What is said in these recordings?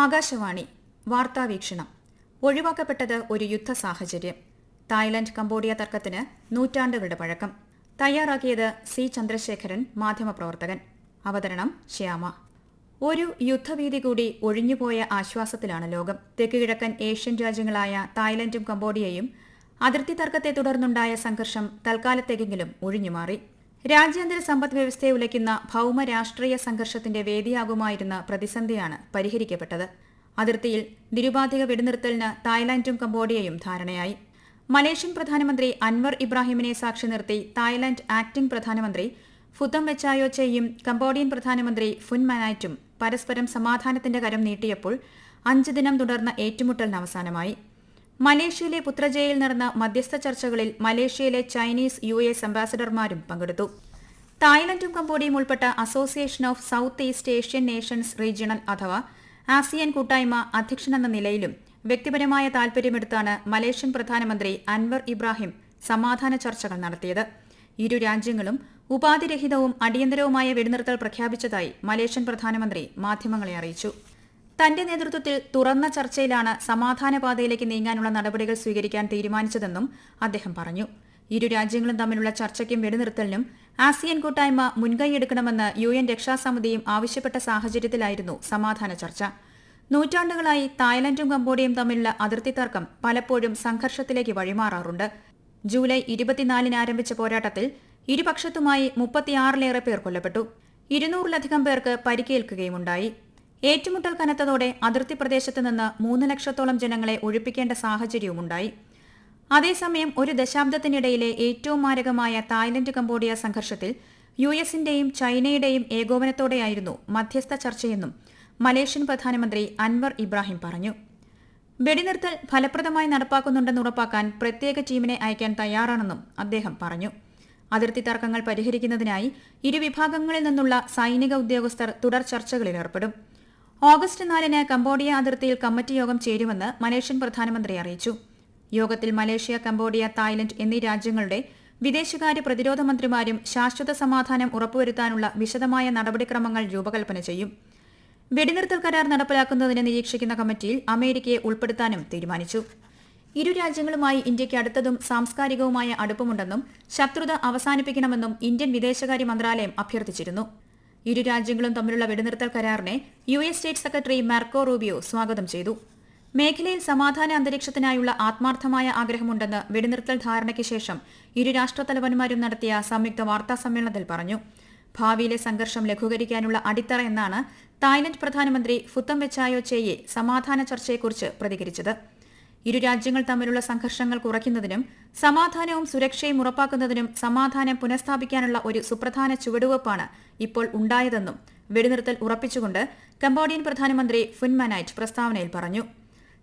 ആകാശവാണി വാർത്താവീക്ഷണം. ഒഴിവാക്കപ്പെട്ടത് ഒരു യുദ്ധ സാഹചര്യം. തായ്ലൻഡ് കംബോഡിയ തർക്കത്തിന് നൂറ്റാണ്ടുകളുടെ പഴക്കം. തയ്യാറാക്കിയത് സി ചന്ദ്രശേഖരൻ മാധ്യമപ്രവർത്തകൻ. അവതരണം ശ്യാമ. ഒരു യുദ്ധഭീതി കൂടി ഒഴിഞ്ഞുപോയ ആശ്വാസത്തിലാണ് ലോകം. തെക്കുകിഴക്കൻ ഏഷ്യൻ രാജ്യങ്ങളായ തായ്ലൻഡും കംബോഡിയയും അതിർത്തി തർക്കത്തെ തുടർന്നുണ്ടായ സംഘർഷം തൽക്കാലത്തേക്കെങ്കിലും ഒഴിഞ്ഞുമാറി. രാജ്യാന്തര സമ്പദ് വ്യവസ്ഥയെ ഉലയ്ക്കുന്ന ഭൌമ രാഷ്ട്രീയ സംഘർഷത്തിന്റെ വേദിയാകുമായിരുന്ന പ്രതിസന്ധിയാണ് പരിഹരിക്കപ്പെട്ടത്. അതിർത്തിയിൽ നിരുപാധിക വെടിനിർത്തലിന് തായ്ലാന്റും കംബോഡിയയും ധാരണയായി. മലേഷ്യൻ പ്രധാനമന്ത്രി അൻവർ ഇബ്രാഹിമിനെ സാക്ഷി നിർത്തി തായ്ലാന്റ് ആക്ടിംഗ് പ്രധാനമന്ത്രി ഫുതം വെച്ചായോച്ചയും കംബോഡിയൻ പ്രധാനമന്ത്രി ഫുൻ മനാറ്റും പരസ്പരം സമാധാനത്തിന്റെ കരം നീട്ടിയപ്പോൾ അഞ്ച് ദിനം തുടർന്ന ഏറ്റുമുട്ടലിന് അവസാനമായി. മലേഷ്യയിലെ പുത്രജയിൽ നടന്ന മധ്യസ്ഥ ചർച്ചകളിൽ മലേഷ്യയിലെ ചൈനീസ് യു എസ് അംബാസഡർമാരും പങ്കെടുത്തു. തായ്ലൻഡും കംബോഡിയയും ഉൾപ്പെട്ട association of south east Asian nations regional അഥവാ ആസിയൻ കൂട്ടായ്മ അധ്യക്ഷനെന്ന നിലയിലും വ്യക്തിപരമായ താൽപര്യമെടുത്താണ് മലേഷ്യൻ പ്രധാനമന്ത്രി അൻവർ ഇബ്രാഹിം സമാധാന ചർച്ചകൾ നടത്തിയത്. ഇരു രാജ്യങ്ങളും ഉപാധിരഹിതവും അടിയന്തരവുമായ വെടിനിർത്തൽ പ്രഖ്യാപിച്ചതായി മലേഷ്യൻ പ്രധാനമന്ത്രി മാധ്യമങ്ങളെ അറിയിച്ചു. തന്റെ നേതൃത്വത്തിൽ തുറന്ന ചർച്ചയിലാണ് സമാധാന പാതയിലേക്ക് നീങ്ങാനുള്ള നടപടികൾ സ്വീകരിക്കാൻ തീരുമാനിച്ചതെന്നും അദ്ദേഹം പറഞ്ഞു. ഇരു രാജ്യങ്ങളും തമ്മിലുള്ള ചർച്ചയ്ക്കും വെടിനിർത്തലിനും ആസിയൻ കൂട്ടായ്മ മുൻകൈയെടുക്കണമെന്ന് യു എൻ രക്ഷാസമിതിയും ആവശ്യപ്പെട്ട സാഹചര്യത്തിലായിരുന്നു സമാധാന ചർച്ച. നൂറ്റാണ്ടുകളായി തായ്ലൻഡും കംബോഡിയയും തമ്മിലുള്ള അതിർത്തി തർക്കം പലപ്പോഴും സംഘർഷത്തിലേക്ക് വഴിമാറാറുണ്ട്. ജൂലൈ ഇരുപത്തിനാലിന് ആരംഭിച്ച പോരാട്ടത്തിൽ ഇരുപക്ഷത്തുമായി മുപ്പത്തിയാറിലേറെ പേർ കൊല്ലപ്പെട്ടു. ഇരുന്നൂറിലധികം പേർക്ക് പരിക്കേൽക്കുകയുമുണ്ടായി. ഏറ്റുമുട്ടൽ കനത്തതോടെ അതിർത്തി പ്രദേശത്ത് നിന്ന് മൂന്ന് ലക്ഷത്തോളം ജനങ്ങളെ ഒഴിപ്പിക്കേണ്ട സാഹചര്യവുമുണ്ടായി. അതേസമയം ഒരു ദശാബ്ദത്തിനിടയിലെ ഏറ്റവും മാരകമായ തായ്ലൻഡ് കംബോഡിയ സംഘർഷത്തിൽ യു എസിന്റെയും ചൈനയുടെയും ഏകോപനത്തോടെയായിരുന്നു മധ്യസ്ഥ ചർച്ചയെന്നും മലേഷ്യൻ പ്രധാനമന്ത്രി അൻവർ ഇബ്രാഹിം പറഞ്ഞു. വെടിനിർത്തൽ ഫലപ്രദമായി നടപ്പാക്കുന്നുണ്ടെന്ന് ഉറപ്പാക്കാൻ പ്രത്യേക ടീമിനെ അയക്കാൻ തയ്യാറാണെന്നും അദ്ദേഹം പറഞ്ഞു. അതിർത്തി തർക്കങ്ങൾ പരിഹരിക്കുന്നതിനായി ഇരുവിഭാഗങ്ങളിൽ നിന്നുള്ള സൈനിക ഉദ്യോഗസ്ഥർ തുടർ ചർച്ചകളിൽ ഏർപ്പെടും. ഓഗസ്റ്റ് നാലിന് കംബോഡിയ അതിർത്തിയിൽ കമ്മിറ്റി യോഗം ചേരുമെന്ന് മലേഷ്യൻ പ്രധാനമന്ത്രി അറിയിച്ചു. യോഗത്തിൽ മലേഷ്യ കംബോഡിയ തായ്ലൻഡ് എന്നീ രാജ്യങ്ങളുടെ വിദേശകാര്യ പ്രതിരോധ മന്ത്രിമാരും ശാശ്വത സമാധാനം ഉറപ്പുവരുത്താനുള്ള വിശദമായ നടപടിക്രമങ്ങൾ രൂപകൽപ്പന ചെയ്യും. വെടിനിർത്തൽ കരാർ നടപ്പിലാക്കുന്നതിന് നിരീക്ഷിക്കുന്ന കമ്മിറ്റിയിൽ അമേരിക്കയെ ഉൾപ്പെടുത്താനും തീരുമാനിച്ചു. ഇരു രാജ്യങ്ങളുമായി ഇന്ത്യയ്ക്ക് അടുത്തതും സാംസ്കാരികവുമായ അടുപ്പമുണ്ടെന്നും ശത്രുത അവസാനിപ്പിക്കണമെന്നും ഇന്ത്യൻ വിദേശകാര്യ മന്ത്രാലയം അഭ്യർത്ഥിച്ചിരുന്നു. ഇരു രാജ്യങ്ങളും തമ്മിലുള്ള വെടിനിർത്തൽ കരാറിനെ U S state secretary Marco Rubio സ്വാഗതം ചെയ്തു. മേഖലയിൽ സമാധാന അന്തരീക്ഷത്തിനായുള്ള ആത്മാർത്ഥമായ ആഗ്രഹമുണ്ടെന്ന് വെടിനിർത്തൽ ധാരണയ്ക്ക് ശേഷം ഇരു രാഷ്ട്രത്തലവന്മാരും നടത്തിയ സംയുക്ത വാർത്താ സമ്മേളനത്തിൽ പറഞ്ഞു. ഭാവിയിലെ സംഘർഷം ലഘൂകരിക്കാനുള്ള അടിത്തറ എന്നാണ് തായ്ലൻഡ് പ്രധാനമന്ത്രി ഫുത്തം വെച്ചായോ ചേയെ സമാധാന ചർച്ചയെക്കുറിച്ച് പ്രതികരിച്ചത്. ഇരു രാജ്യങ്ങൾ തമ്മിലുള്ള സംഘർഷങ്ങൾ കുറയ്ക്കുന്നതിനും സമാധാനവും സുരക്ഷയും ഉറപ്പാക്കുന്നതിനും സമാധാനം പുനഃസ്ഥാപിക്കാനുള്ള ഒരു സുപ്രധാന ചുവടുവയ്പ്പാണ് ഇപ്പോൾ ഉണ്ടായതെന്നും വെടിനിർത്തൽ ഉറപ്പിച്ചുകൊണ്ട് കംബോഡിയൻ പ്രധാനമന്ത്രി ഫുൻമനൈറ്റ് പ്രസ്താവനയിൽ പറഞ്ഞു.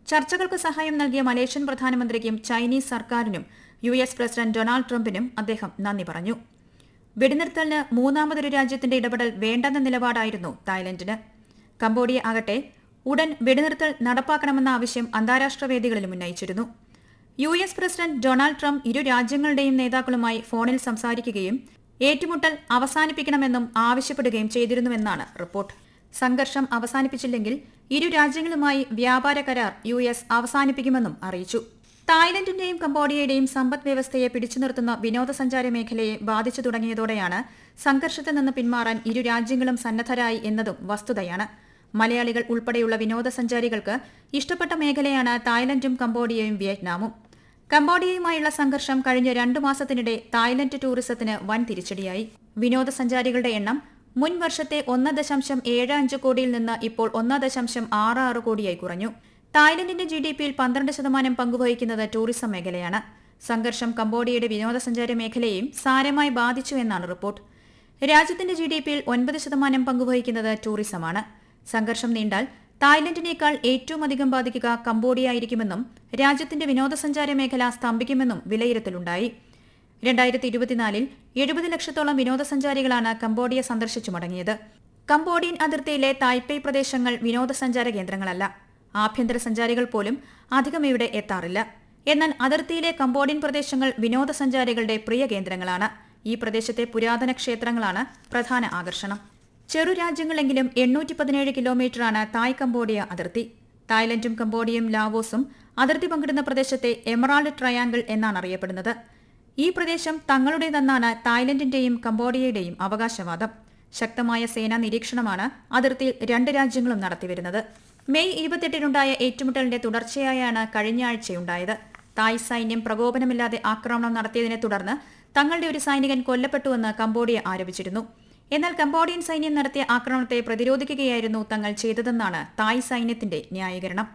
ചർച്ചകൾക്ക് സഹായം നൽകിയ മലേഷ്യൻ പ്രധാനമന്ത്രിക്കും ചൈനീസ് സർക്കാരിനും യു എസ് പ്രസിഡന്റ് ഡൊണാൾഡ് ട്രംപിനും അദ്ദേഹം നന്ദി പറഞ്ഞു. വെടിനിർത്തലിന് മൂന്നാമതൊരു രാജ്യത്തിന്റെ ഇടപെടൽ വേണ്ടെന്ന നിലപാടായിരുന്നു തായ്ലൻഡിന്. കംബോഡിയ ആകട്ടെ ഉടൻ വെടിനിർത്തൽ നടപ്പാക്കണമെന്ന ആവശ്യം അന്താരാഷ്ട്ര വേദികളിലും ഉന്നയിച്ചിരുന്നു. U S president Donald Trump ഇരു രാജ്യങ്ങളുടെയും നേതാക്കളുമായി ഫോണിൽ സംസാരിക്കുകയും ഏറ്റുമുട്ടൽ അവസാനിപ്പിക്കണമെന്നും ആവശ്യപ്പെടുകയും ചെയ്തിരുന്നുവെന്നാണ് റിപ്പോർട്ട്. സംഘർഷം അവസാനിപ്പിച്ചില്ലെങ്കിൽ ഇരു രാജ്യങ്ങളുമായി വ്യാപാര കരാർ യു എസ് അവസാനിപ്പിക്കുമെന്നും അറിയിച്ചു. തായ്ലന്റിന്റെയും കംബോഡിയയുടെയും സമ്പദ് വ്യവസ്ഥയെ പിടിച്ചു നിർത്തുന്ന വിനോദസഞ്ചാര മേഖലയെ ബാധിച്ചു തുടങ്ങിയതോടെയാണ് സംഘർഷത്തിൽ നിന്ന് പിന്മാറാൻ ഇരു രാജ്യങ്ങളും സന്നദ്ധരായി എന്നതും വസ്തുതയാണ്. മലയാളികൾ ഉൾപ്പെടെയുള്ള വിനോദസഞ്ചാരികൾക്ക് ഇഷ്ടപ്പെട്ട മേഖലയാണ് തായ്ലന്റും കംബോഡിയയും വിയറ്റ്നാമും. കംബോഡിയയുമായുള്ള സംഘർഷം കഴിഞ്ഞ രണ്ടു മാസത്തിനിടെ തായ്ലന്റ് ടൂറിസത്തിന് വൻ തിരിച്ചടിയായി വിനോദസഞ്ചാരികളുടെ എണ്ണം മുൻ വർഷത്തെ ഒന്ന് ദശാംശം ഏഴ് അഞ്ച് കോടിയിൽ നിന്ന് ഇപ്പോൾ ഒന്ന് ദശാംശം ആറ് ആറ് കോടിയായി കുറഞ്ഞു. തായ്ലൻഡിന്റെ ജി ഡി പിയിൽ പന്ത്രണ്ട് ശതമാനം പങ്കുവഹിക്കുന്നത് ടൂറിസം മേഖലയാണ്. സംഘർഷം കംബോഡിയയുടെ വിനോദസഞ്ചാര മേഖലയെയും സാരമായി ബാധിച്ചു എന്നാണ് റിപ്പോർട്ട്. രാജ്യത്തിന്റെ ജി ഡി പിയിൽ ഒൻപത് ശതമാനം പങ്കുവഹിക്കുന്നത് ടൂറിസമാണ്. സംഘർഷം നീണ്ടാൽ തായ്ലൻഡിനേക്കാൾ ഏറ്റവും അധികം ബാധിക്കുക കംബോഡിയ ആയിരിക്കുമെന്നും രാജ്യത്തിന്റെ വിനോദസഞ്ചാര മേഖല സ്തംഭിക്കുമെന്നും വിലയിരുത്തലുണ്ടായി. രണ്ടായിരത്തി ഇരുപത്തിനാലിൽ എഴുപത് ലക്ഷത്തോളം വിനോദസഞ്ചാരികളാണ് കംബോഡിയ സന്ദർശിച്ചു മടങ്ങിയത്. കംബോഡിയൻ അതിർത്തിയിലെ തായ്പേയ് പ്രദേശങ്ങൾ വിനോദസഞ്ചാര കേന്ദ്രങ്ങളല്ല. ആഭ്യന്തര സഞ്ചാരികൾ പോലും അധികം ഇവിടെ എത്താറില്ല. എന്നാൽ അതിർത്തിയിലെ കംബോഡിയൻ പ്രദേശങ്ങൾ വിനോദസഞ്ചാരികളുടെ പ്രിയ കേന്ദ്രങ്ങളാണ്. ഈ പ്രദേശത്തെ പുരാതന ക്ഷേത്രങ്ങളാണ് പ്രധാന ആകർഷണം. ചെറു രാജ്യങ്ങളെങ്കിലും എണ്ണൂറ്റി പതിനേഴ് കിലോമീറ്ററാണ് തായ് കംബോഡിയ അതിർത്തി. തായ്ലൻഡും കംബോഡിയയും ലാവോസും അതിർത്തി പങ്കിടുന്ന പ്രദേശത്തെ എമറാൾഡ് ട്രയാങ്കിൾ എന്നാണ് അറിയപ്പെടുന്നത്. ഈ പ്രദേശം തങ്ങളുടേതെന്നാണ് തായ്ലൻഡിന്റെയും കംബോഡിയയുടെയും അവകാശവാദം. ശക്തമായ സേനാ നിരീക്ഷണമാണ് അതിർത്തിയിൽ രണ്ട് രാജ്യങ്ങളും നടത്തിവരുന്നത്. മെയ് ഇരുപത്തെട്ടിനുണ്ടായ ഏറ്റുമുട്ടലിന്റെ തുടർച്ചയായാണ് കഴിഞ്ഞ ആഴ്ചയുണ്ടായത് തായ് സൈന്യം പ്രകോപനമില്ലാതെ ആക്രമണം നടത്തിയതിനെ തുടർന്ന് തങ്ങളുടെ ഒരു സൈനികൻ കൊല്ലപ്പെട്ടുവെന്ന് കംബോഡിയ ആരോപിച്ചിരുന്നു. എന്നാൽ കംബോഡിയൻ സൈന്യം നടത്തിയ ആക്രമണത്തെ പ്രതിരോധിക്കുകയായിരുന്നു തങ്ങൾ ചെയ്തതെന്നാണ് തായ് സൈന്യത്തിന്റെ ന്യായീകരണം.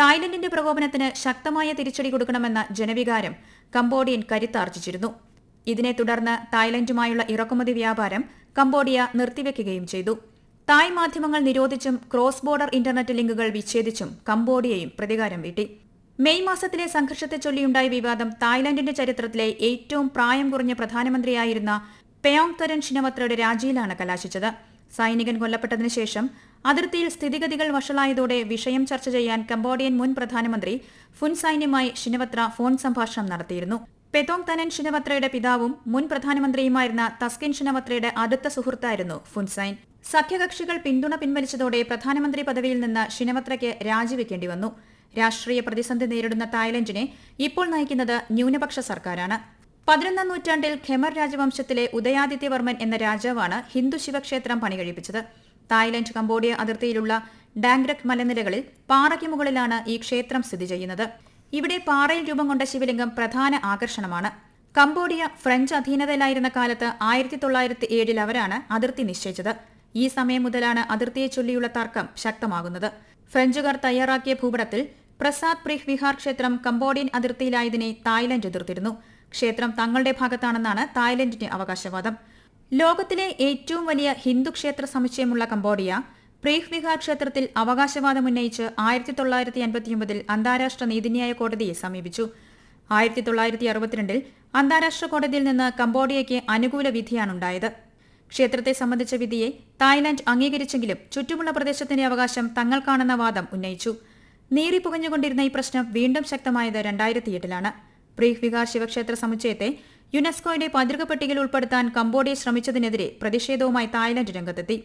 തായ്ലൻഡിന്റെ പ്രകോപനത്തിന് ശക്തമായ തിരിച്ചടി കൊടുക്കണമെന്ന ജനവികാരം കംബോഡിയൻ കരുത്താർജിച്ചിരുന്നു. ഇതിനെ തുടർന്ന് തായ്ലൻഡുമായുള്ള ഇറക്കുമതി വ്യാപാരം കംബോഡിയ നിർത്തിവെക്കുകയും ചെയ്തു. തായ് മാധ്യമങ്ങൾ നിരോധിച്ചും ക്രോസ് ബോർഡർ ഇന്റർനെറ്റ് ലിങ്കുകൾ വിച്ഛേദിച്ചും കംബോഡിയയും പ്രതികാരം വീട്ടി. മെയ് മാസത്തിലെ സംഘർഷത്തെ ചൊല്ലിയുണ്ടായ വിവാദം തായ്ലൻഡിന്റെ ചരിത്രത്തിലെ ഏറ്റവും പ്രായം കുറഞ്ഞ പ്രധാനമന്ത്രിയായിരുന്ന പെയോങ് തരൻ ഷിനവത്രയുടെ രാജിയിലാണ് കലാശിച്ചത്. സൈനികൻ കൊല്ലപ്പെട്ടതിനു ശേഷം അതിർത്തിയിൽ സ്ഥിതിഗതികൾ വഷളായതോടെ വിഷയം ചർച്ച ചെയ്യാൻ കംബോഡിയൻ മുൻ പ്രധാനമന്ത്രി ഫുൻ സൈന്യമായി ഷിനവത്ര ഫോൺ സംഭാഷണം നടത്തിയിരുന്നു. പെതോങ് തനൻ ഷിനവത്രയുടെ പിതാവും മുൻ പ്രധാനമന്ത്രിയുമായിരുന്ന തസ്കിൻ ഷിനവത്രയുടെ അടുത്ത സുഹൃത്തായിരുന്നു ഫുൻസൈൻ സഖ്യകക്ഷികൾ പിന്തുണ പിൻവലിച്ചതോടെ പ്രധാനമന്ത്രി പദവിയിൽ നിന്ന് ഷിനവത്രയ്ക്ക് രാജിവെക്കേണ്ടി വന്നു. രാഷ്ട്രീയ പ്രതിസന്ധി നേരിടുന്ന തായ്ലൻഡിനെ ഇപ്പോൾ നയിക്കുന്നത് ന്യൂനപക്ഷ സർക്കാരാണ്. പതിനൊന്നാം നൂറ്റാണ്ടിൽ ഖെമർ രാജവംശത്തിലെ ഉദയാദിത്യവർമ്മൻ എന്ന രാജാവാണ് ഹിന്ദു ശിവക്ഷേത്രം പണികഴിപ്പിച്ചത്. തായ്ലൻഡ് കംബോഡിയ അതിർത്തിയിലുള്ള ഡാംഗ്രക് മലനിരകളിൽ പാറയ്ക്ക് മുകളിലാണ് ഈ ക്ഷേത്രം സ്ഥിതി ചെയ്യുന്നത്. ഇവിടെ പാറയിൽ രൂപം കൊണ്ട ശിവലിംഗം പ്രധാന ആകർഷണമാണ്. കംബോഡിയ ഫ്രഞ്ച് അധീനതയിലായിരുന്ന കാലത്ത് ആയിരത്തി തൊള്ളായിരത്തി ഏഴിൽ അവരാണ് അതിർത്തി നിശ്ചയിച്ചത്. ഈ സമയം മുതലാണ് അതിർത്തിയെ ചൊല്ലിയുള്ള തർക്കം ശക്തമാകുന്നത്. ഫ്രഞ്ചുകാർ തയ്യാറാക്കിയ ഭൂപടത്തിൽ പ്രസാദ് പ്രിഹ് വിഹാർ ക്ഷേത്രം കംബോഡിയൻ അതിർത്തിയിലായതിനെ തായ്ലൻഡ് എതിർത്തിരുന്നു. ക്ഷേത്രം തങ്ങളുടെ ഭാഗത്താണെന്നാണ് തായ്ലൻഡിന്റെ അവകാശവാദം. ലോകത്തിലെ ഏറ്റവും വലിയ ഹിന്ദു ക്ഷേത്ര സമുച്ചയമുള്ള കംബോഡിയ പ്രീഹ് വിഹാർ ക്ഷേത്രത്തിൽ അവകാശവാദം ഉന്നയിച്ച് ആയിരത്തി തൊള്ളായിരത്തി അൻപത്തിയൊമ്പതിൽ അന്താരാഷ്ട്ര നീതിന്യായ കോടതിയെ സമീപിച്ചു. ആയിരത്തി തൊള്ളായിരത്തി അറുപത്തിരണ്ടിൽ അന്താരാഷ്ട്ര കോടതിയിൽ നിന്ന് കംബോഡിയയ്ക്ക് അനുകൂല വിധിയാണുണ്ടായത്. ക്ഷേത്രത്തെ സംബന്ധിച്ച വിധിയെ തായ്ലാന്റ് അംഗീകരിച്ചെങ്കിലും ചുറ്റുമുള്ള പ്രദേശത്തിന്റെ അവകാശം തങ്ങൾക്കാണെന്ന വാദം ഉന്നയിച്ചു. നീറിപ്പുകഞ്ഞുകൊണ്ടിരുന്ന ഈ പ്രശ്നം വീണ്ടും ശക്തമായത് രണ്ടായിരത്തിയെട്ടിലാണ്. പ്രീഹ് വിഹാർ ശിവക്ഷേത്ര സമുച്ചയത്തെ യുനെസ്കോയുടെ പൈതൃക പട്ടികയിൽ ഉൾപ്പെടുത്താൻ കംബോഡിയ ശ്രമിച്ചതിനെതിരെ പ്രതിഷേധവുമായി തായ്ലന്റ് രംഗത്തെത്തി.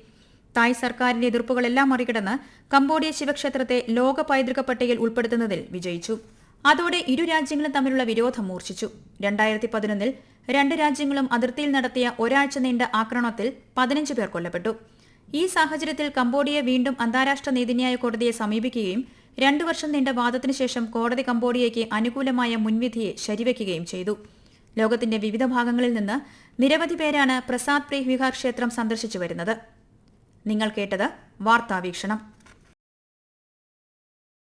തായ് സർക്കാരിന്റെ എതിർപ്പുകളെല്ലാം മറികടന്ന് കംബോഡിയ ശിവക്ഷേത്രത്തെ ലോക പൈതൃക പട്ടികയിൽ ഉൾപ്പെടുത്തുന്നതിൽ വിജയിച്ചു. അതോടെ ഇരു രാജ്യങ്ങളും തമ്മിലുള്ള വിരോധം മൂർച്ഛിച്ചു. രണ്ടായിരത്തി പതിനൊന്നിൽ രണ്ട് രാജ്യങ്ങളും അതിർത്തിയിൽ നടത്തിയ ഒരാഴ്ച നീണ്ട ആക്രമണത്തിൽ പതിനഞ്ച് പേർ കൊല്ലപ്പെട്ടു. ഈ സാഹചര്യത്തിൽ കംബോഡിയ വീണ്ടും അന്താരാഷ്ട്ര നീതിന്യായ കോടതിയെ സമീപിക്കുകയും രണ്ടു വർഷം നീണ്ട വാദത്തിനു ശേഷം കോടതി കംബോഡിയയ്ക്ക് അനുകൂലമായ മുൻവിധിയെ ശരിവയ്ക്കുകയും ചെയ്തു. ലോകത്തിന്റെ വിവിധ ഭാഗങ്ങളിൽ നിന്ന് നിരവധി പേരാണ് പ്രസാദ് പ്രീ വിഹാർ ക്ഷേത്രം സന്ദർശിച്ചു വരുന്നത്. നിങ്ങൾ കേട്ടത് വാർത്താവീക്ഷണം.